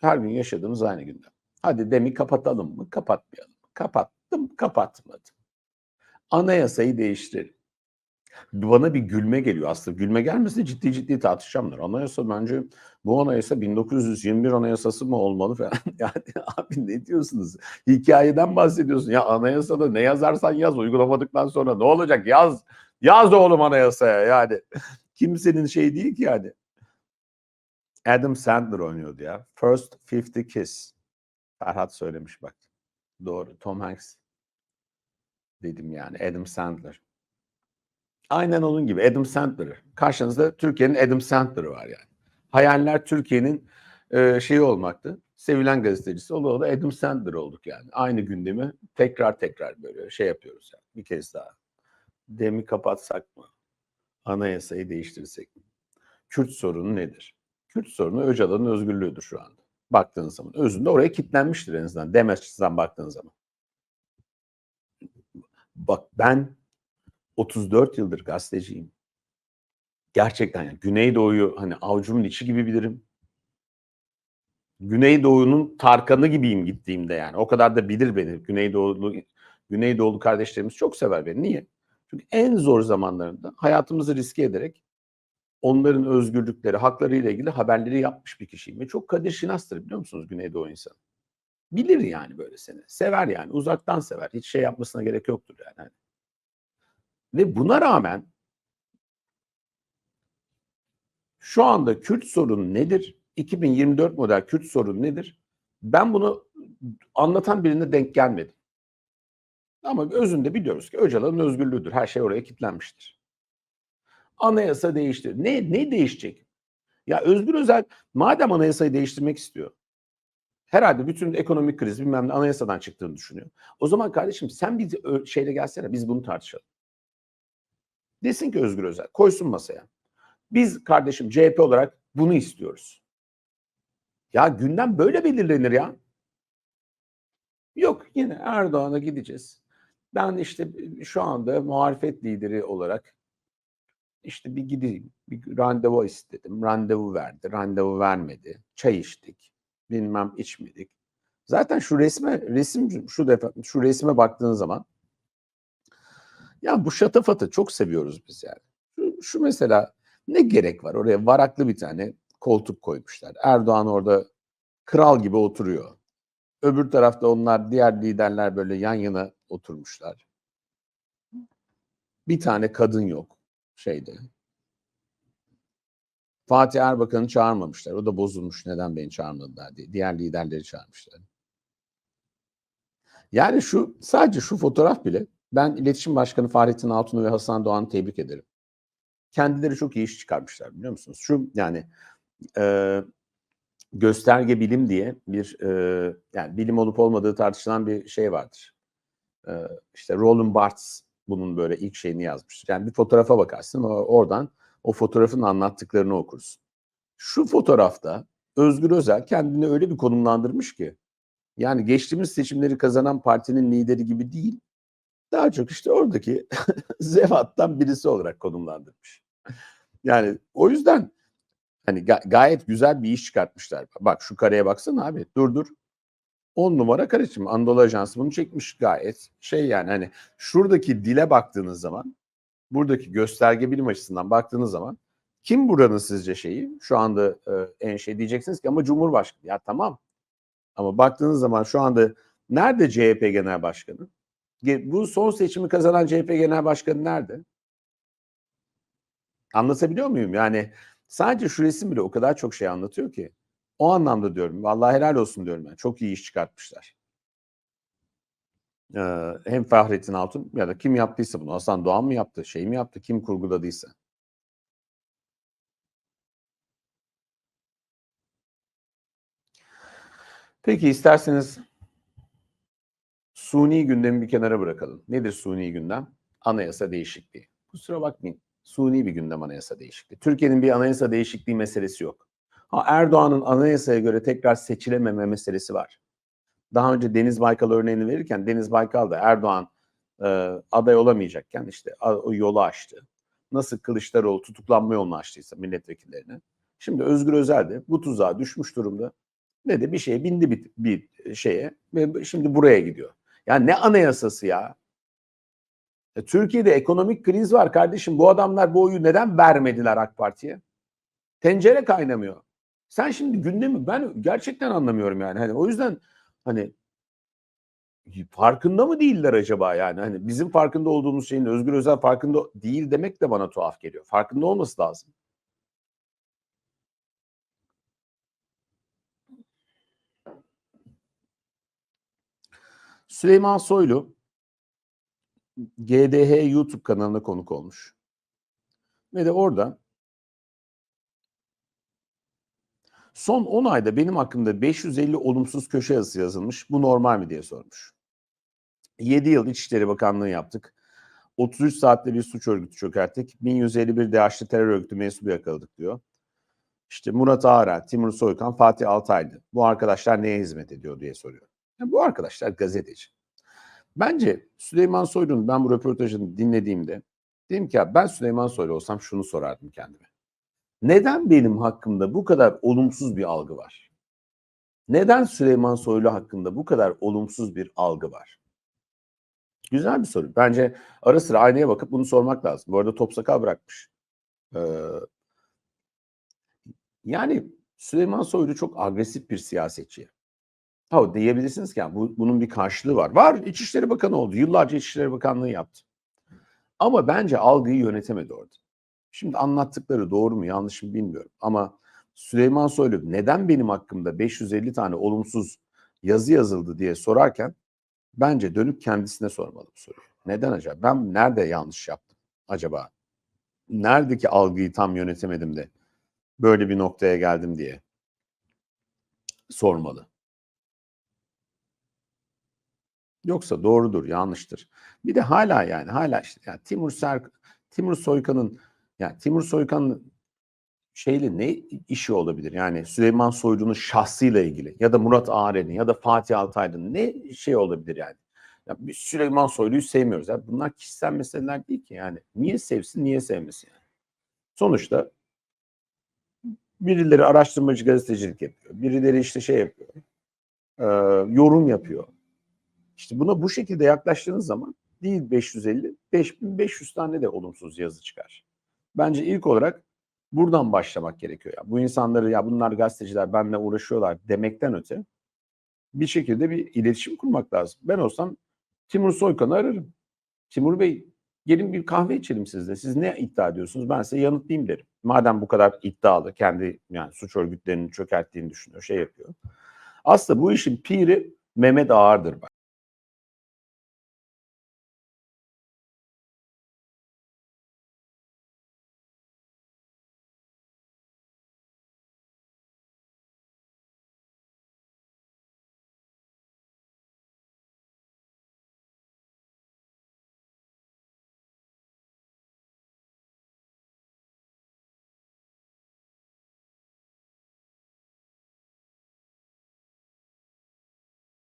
Her gün yaşadığımız aynı gündem. Hadi demi kapatalım mı? Kapatmayalım. Kapattım, kapatmadım. Anayasayı değiştirelim. Bana bir gülme geliyor aslında. Gülme gelmese ciddi ciddi tartışacağımdır. Anayasa bence bu anayasa 1921 anayasası mı olmalı falan. Yani abi ne diyorsunuz? Hikayeden bahsediyorsun. Ya anayasada ne yazarsan yaz uygulamadıktan sonra ne olacak? Yaz. Yaz oğlum anayasaya yani. Kimsenin şey değil ki yani. Adam Sandler oynuyordu ya. First 50 Kiss. Ferhat söylemiş bak. Doğru. Tom Hanks dedim yani. Adam Sandler. Aynen onun gibi Adam Sandler. Karşınızda Türkiye'nin Adam Sandler'ı var yani. Hayaller Türkiye'nin e, şeyi olmaktı. Sevilen gazetecisi. O da, o da Adam Sandler olduk yani. Aynı gündemi tekrar tekrar böyle şey yapıyoruz yani. Bir kez daha. Demi kapatsak mı? Anayasayı değiştirsek mi? Kürt sorunu nedir? Kürt sorunu Öcalan'ın özgürlüğüdür şu anda. Baktığınız zaman. Özünde oraya kilitlenmiştir en azından. Dem açısından baktığınız zaman. Bak ben 34 yıldır gazeteciyim. Gerçekten yani Güneydoğu'yu hani avucumun içi gibi bilirim. Güneydoğu'nun Tarkan'ı gibiyim gittiğimde yani. O kadar da bilir beni. Güneydoğulu Güneydoğulu kardeşlerimiz çok sever beni. Niye? Çünkü en zor zamanlarında hayatımızı riske ederek onların özgürlükleri, hakları ile ilgili haberleri yapmış bir kişiyim. Ve çok Kadir Şinas'tır biliyor musunuz Güneydoğu insanı? Bilir yani böyle seni. Sever yani. Uzaktan sever. Hiç şey yapmasına gerek yoktur yani. Hani ve buna rağmen şu anda Kürt sorunu nedir? 2024 model Kürt sorunu nedir? Ben bunu anlatan birine denk gelmedim. Ama özünde biliyoruz ki Öcalan'ın özgürlüğüdür. Her şey oraya kilitlenmiştir. Anayasa değiştir. Ne, ne değişecek? Ya Özgür Özel madem anayasayı değiştirmek istiyor. Herhalde bütün ekonomik kriz bilmem ne anayasadan çıktığını düşünüyor. O zaman kardeşim sen bir şeyle gelsene biz bunu tartışalım. Desin ki Özgür Özel koysun masaya. Biz kardeşim CHP olarak bunu istiyoruz. Ya gündem böyle belirlenir ya. Yok yine Erdoğan'a gideceğiz. Ben işte şu anda muhalefet lideri olarak işte bir gideyim, bir randevu istedim. Randevu verdi, randevu vermedi. Çay içtik, bilmem içmedik. Zaten şu resme, resim şu defa şu resme baktığın zaman ya bu şatafatı çok seviyoruz biz yani. Şu, şu mesela ne gerek var oraya varaklı bir tane koltuk koymuşlar. Erdoğan orada kral gibi oturuyor. Öbür tarafta onlar diğer liderler böyle yan yana oturmuşlar. Bir tane kadın yok şeyde. Fatih Erbakan'ı çağırmamışlar. O da bozulmuş. Neden beni çağırmadılar diye. Diğer liderleri çağırmışlar. Yani şu sadece şu fotoğraf bile ben İletişim Başkanı Fahrettin Altun'u ve Hasan Doğan'ı tebrik ederim. Kendileri çok iyi iş çıkarmışlar biliyor musunuz? Şu yani e, gösterge bilim diye bir e, yani bilim olup olmadığı tartışılan bir şey vardır. E, işte Roland Barthes bunun böyle ilk şeyini yazmış. Yani bir fotoğrafa bakarsın oradan o fotoğrafın anlattıklarını okursun. Şu fotoğrafta Özgür Özel kendini öyle bir konumlandırmış ki yani geçtiğimiz seçimleri kazanan partinin lideri gibi değil daha çok işte oradaki zevattan birisi olarak konumlandırmış. Yani o yüzden hani ga- gayet güzel bir iş çıkartmışlar. Bak şu kareye baksana abi dur dur. 10 numara kare şimdi Anadolu Ajansı bunu çekmiş gayet şey yani hani şuradaki dile baktığınız zaman buradaki gösterge bilim açısından baktığınız zaman kim buranın sizce şeyi şu anda e, en şey diyeceksiniz ki ama Cumhurbaşkanı ya tamam ama baktığınız zaman şu anda nerede CHP Genel Başkanı? Bu son seçimi kazanan CHP Genel Başkanı nerede? Anlatabiliyor muyum? Yani sadece şu resim bile o kadar çok şey anlatıyor ki. O anlamda diyorum. Vallahi helal olsun diyorum ben. Çok iyi iş çıkartmışlar. Ee, hem Fahrettin Altun ya da kim yaptıysa bunu. Hasan Doğan mı yaptı? Şey mi yaptı? Kim kurguladıysa. Peki isterseniz Suni gündemi bir kenara bırakalım. Nedir suni gündem? Anayasa değişikliği. Kusura bakmayın. Suni bir gündem anayasa değişikliği. Türkiye'nin bir anayasa değişikliği meselesi yok. Erdoğan'ın anayasaya göre tekrar seçilememe meselesi var. Daha önce Deniz Baykal örneğini verirken Deniz Baykal da Erdoğan e, aday olamayacakken işte o yolu açtı. Nasıl Kılıçdaroğlu tutuklanma yolunu açtıysa milletvekillerine. Şimdi Özgür Özel de bu tuzağa düşmüş durumda. ne de bir şeye bindi bir, bir şeye ve şimdi buraya gidiyor. Ya ne anayasası ya? E, Türkiye'de ekonomik kriz var kardeşim. Bu adamlar bu oyu neden vermediler AK Parti'ye? Tencere kaynamıyor. Sen şimdi gündemi ben gerçekten anlamıyorum yani. Hani o yüzden hani farkında mı değiller acaba yani? Hani bizim farkında olduğumuz şeyin Özgür Özel farkında değil demek de bana tuhaf geliyor. Farkında olması lazım. Süleyman Soylu GDH YouTube kanalına konuk olmuş. Ve de orada son 10 ayda benim hakkımda 550 olumsuz köşe yazısı yazılmış. Bu normal mi diye sormuş. 7 yıl İçişleri Bakanlığı yaptık. 33 saatte bir suç örgütü çökerttik. 1151 DH'li terör örgütü mensubu yakaladık diyor. İşte Murat Ağarer, Timur Soykan, Fatih Altaylı. Bu arkadaşlar neye hizmet ediyor diye soruyor. Yani bu arkadaşlar gazeteci. Bence Süleyman Soylu'nun ben bu röportajını dinlediğimde dedim ki ya ben Süleyman Soylu olsam şunu sorardım kendime. Neden benim hakkımda bu kadar olumsuz bir algı var? Neden Süleyman Soylu hakkında bu kadar olumsuz bir algı var? Güzel bir soru. Bence ara sıra aynaya bakıp bunu sormak lazım. Bu arada top sakal bırakmış. Ee, yani Süleyman Soylu çok agresif bir siyasetçi. Ha diyebilirsiniz ki yani bu, bunun bir karşılığı var. Var İçişleri Bakanı oldu. Yıllarca İçişleri Bakanlığı yaptı. Ama bence algıyı yönetemedi orada. Şimdi anlattıkları doğru mu yanlış mı bilmiyorum. Ama Süleyman Soylu neden benim hakkımda 550 tane olumsuz yazı yazıldı diye sorarken bence dönüp kendisine sormalı bu soruyu. Neden acaba? Ben nerede yanlış yaptım acaba? Neredeki algıyı tam yönetemedim de böyle bir noktaya geldim diye sormalı. Yoksa doğrudur, yanlıştır. Bir de hala yani hala işte yani Timur Ser Timur Soykan'ın yani Timur Soykan'ın şeyle ne işi olabilir? Yani Süleyman Soylu'nun şahsıyla ilgili ya da Murat Ağaren'in ya da Fatih Altaylı'nın ne şey olabilir yani? Ya biz Süleyman Soylu'yu sevmiyoruz. Yani bunlar kişisel meseleler değil ki yani. Niye sevsin, niye sevmesin yani? Sonuçta birileri araştırmacı gazetecilik yapıyor. Birileri işte şey yapıyor. E, yorum yapıyor. İşte buna bu şekilde yaklaştığınız zaman değil 550, 5500 tane de olumsuz yazı çıkar. Bence ilk olarak buradan başlamak gerekiyor. Ya. Bu insanları ya bunlar gazeteciler benimle uğraşıyorlar demekten öte bir şekilde bir iletişim kurmak lazım. Ben olsam Timur Soykan'ı ararım. Timur Bey gelin bir kahve içelim sizle. Siz ne iddia ediyorsunuz? Ben size yanıtlayayım derim. Madem bu kadar iddialı, kendi yani suç örgütlerinin çökerttiğini düşünüyor, şey yapıyor. Aslında bu işin piri Mehmet Ağar'dır bak.